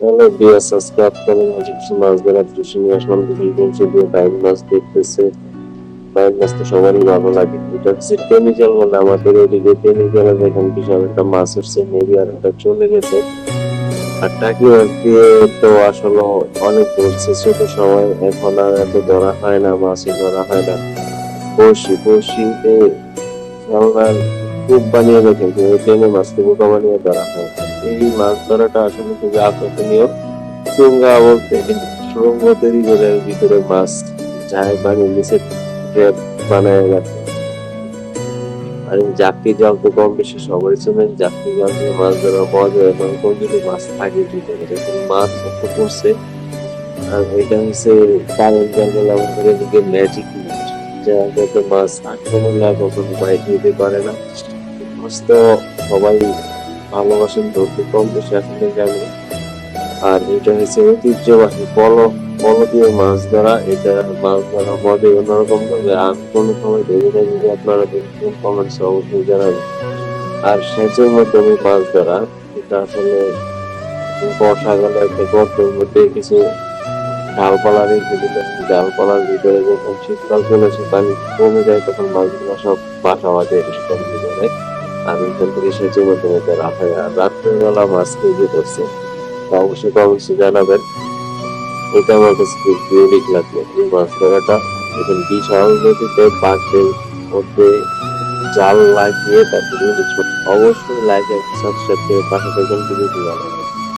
আজকে কিছু মাছ ধরার দৃশ্য নিয়ে আসলাম বাইক মাছ দেখতেছে। বাইক মাছ তো সবারই ভালো লাগে। এটা হচ্ছে বলে আমাদের দেখেন একটা মাছ উঠছে মেবি আর একটা চলে গেছে। আর টাকি তো আসলে অনেক ধরছে ছোট সময় এখন আর এত ধরা হয় না, মাছই ধরা হয় না। বড়শিতে আমরা কূপ বানিয়ে রেখে টেনে মাছকে বোকা বানিয়ে ধরা হয় এই মাছ ধরাটা আসলে খুবই আকর্ষণীয়। চুঙ্গা বলতে সুরঙ্গ তৈরি করে ভিতরে মাছ যায় বানিয়ে নিচে বানায় রাখে। আর এই জল তো কম বেশি সবাই চেনেন জাপটি জাল দিয়ে মাছ ধরা মজা এবং কোন যদি মাছ থাকে ভিতরে মাছ মুক্ত করছে আর এটা হচ্ছে কারেন্ট জাল বলে আমাদের এদিকে ম্যাজিক যা মাছ আক্রমণ না কখনো বাইক দিতে পারে না। মাছ তো সবাই ভালোবাসেন, ধরতে কম বেশি আসলে জানি আর এটা হচ্ছে ঐতিহ্যবাহী পল পল দিয়ে মাছ ধরা, এটা মাছ ধরা মজা অন্যরকম ভাবে আর কোনো সময় ধরে না যদি আপনারা দেখছেন কমেন্টস অবশ্যই জানাবেন। আর সেচের মাধ্যমে মাছ ধরা, এটা আসলে বর্ষাকালে একটা গর্তের মধ্যে কিছু ডালপালা রেখে দিলে ডালপালার ভিতরে যখন শীতকাল চলে আসে, পানি কমে যায়, তখন মাছগুলো সব বাসা বাঁধে শীতকাল ভিতরে। আর মাধ্যমে ধরা হয় রাত্রেবেলা মাছ খুঁজে ধরছে অবশ্যই কমেন্টসে জানাবেন। এটা আমার কাছে খুব ইউনিক লাগল। এই মাছ ধরাটা, এখন বিশাল নদীতে বাঁশের মধ্যে জাল লাগিয়ে তারপরে অবশ্যই লাইক সাবস্ক্রাইব করে পাশে থাকবেন। ভিডিওটি।